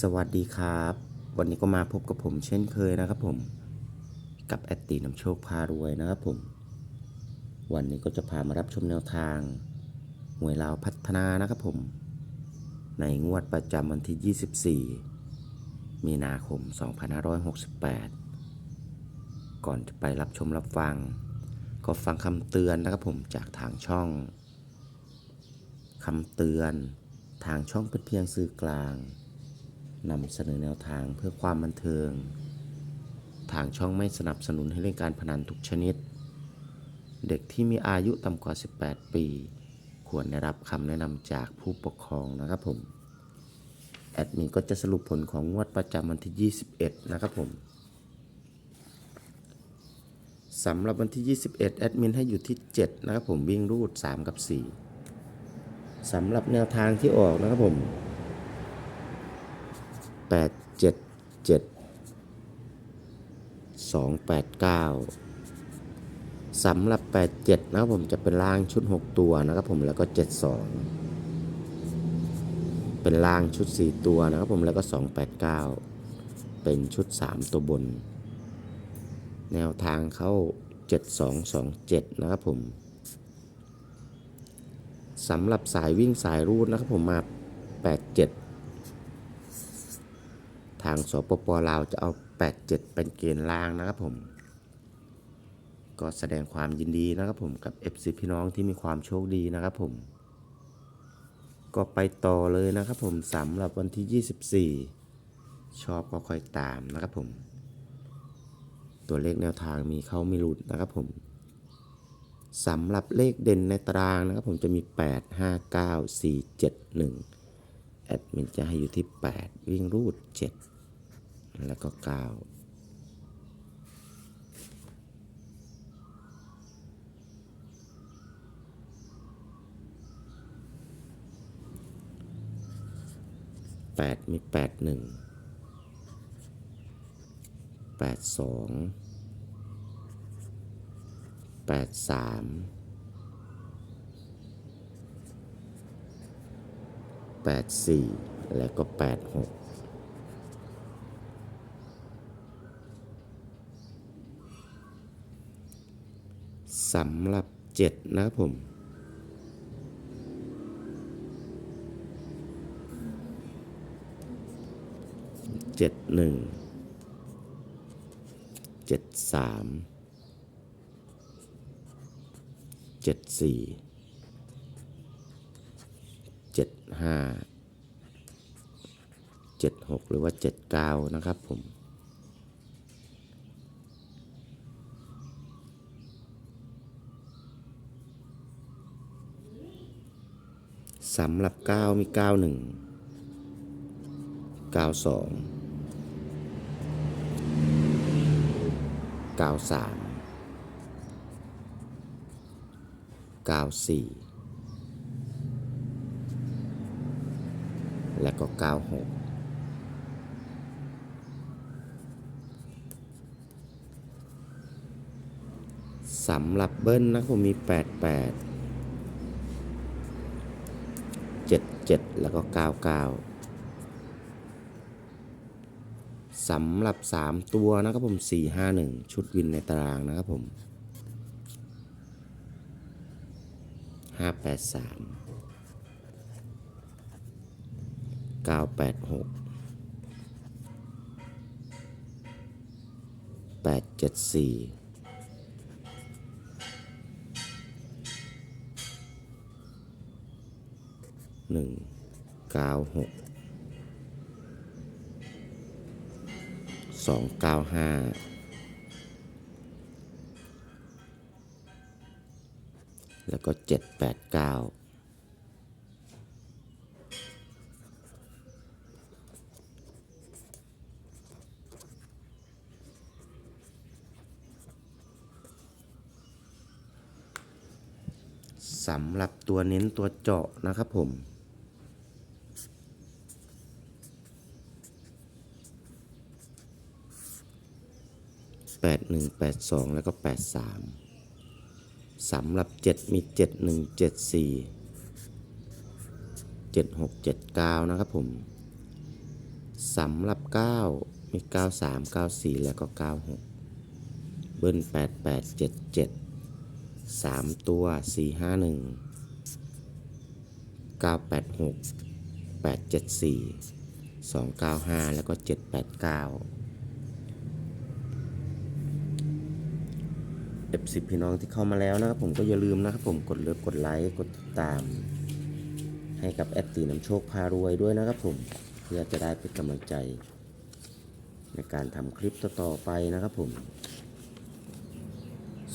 สวัสดีครับ วันนี้ก็มาพบกับผมเช่นเคยนะครับผม กับแอดตีน้ำโชคพารวยนะครับผม วันนี้ก็จะพามารับชมแนวทางหวยลาวพัฒนานะครับผม ในงวดประจำวันที่ 24 มีนาคม 2568 ก่อนจะไปรับชมรับฟัง ก็ฟังคำเตือนนะครับผมจากทางช่องคำเตือนทางช่องเป็นเพียงสื่อกลาง นำเสนอแนวทางเพื่อความบันเทิง ทางช่องไม่สนับสนุนให้เล่นการพนันทุกชนิด เด็กที่มีอายุต่ำกว่า 18 ปี ควรได้รับคำแนะนำจากผู้ปกครองนะครับผม แอดมินก็จะสรุปผลของงวดประจำวันที่ 21 นะครับผมสำหรับวันที่ 21 แอดมินให้อยู่ที่ 7 นะครับผมวิ่งรูด 3 กับ 4สำหรับแนวทางที่ออกนะครับผม แปดเจ็ดเจ็ดสองแปดเก้าสำหรับแปดเจ็ดนะครับผมจะเป็นล่างชุดหกตัวนะครับผมแล้วก็เจ็ดสองเป็นล่างชุดสี่ตัวนะครับผมแล้วก็สองแปดเก้าเป็นชุดสามตัวบน แนวทางเข้าเจ็ดสองสองเจ็ดนะครับผมสำหรับสายวิ่งสายรูดนะครับผมมาแปดเจ็ด ทางสปปลาวจะเอา 87 เป็นเกณฑ์ล่างนะครับผม ก็แสดงความยินดีนะครับผมกับ FC พี่น้องที่มีความโชคดีนะครับผม ก็ไปต่อเลยนะครับผมสำหรับวันที่ 24 ชอบก็ค่อยตามนะครับผม ตัวเลขแนวทางมีเข้าไม่หลุดนะครับผมสำหรับเลขเด่นในตารางนะครับผมจะมี 8 5 9 4 7 1 แอดมินจะให้อยู่ที่ 8 วิ่งรูด 7 แล้วก็ 9แปดมีแปดหนึ่งแปดสองแปดสาม 84 แล้วก็ 86สำหรับ 7 นะครับผม เจ็ดหนึ่ง เจ็ดสาม เจ็ดสี่ เจ็ด ห้าเจ็ดหกหรือว่าเจ็ดเก้านะครับผมสำหรับ 9 มี 91 92 93 94 และก็ 96สำหรับเบิ้ลนะผมมี 88เจ็ดเจ็ดแล้วก็เกาเกาสำหรับสามตัวนะครับผมสี่ห้าหนึ่งชุดวินในตารางนะครับผมห้ 986 874 196 295 แล้วก็ 789 สำหรับตัวเน้นตัวเจาะนะครับผม แปดหนึ่งแปดสองแล้วก็แปดสามสำหรับเจ็ดมีเจ็ดหนึ่งเจ็ดสี่เจ็ดหกเจ็ดเก้านะครับผมสำหรับ9มี93 94แล้วก็96เบิ้ล 8877 3ตัว451 986 874 295แปดหกแปดเจ็ดสี่สองเก้าห้าแล้วก็789 F10 พี่น้องที่เข้ามาแล้วนะครับผมก็อย่าลืมนะครับผมกดเลือกกดไลค์กดติดตาม ให้กับแอดตีน้ำโชคพารวยด้วยนะครับผมเพื่อจะได้เป็นกำลังใจ ในการทำคลิปต่อๆไปนะครับผม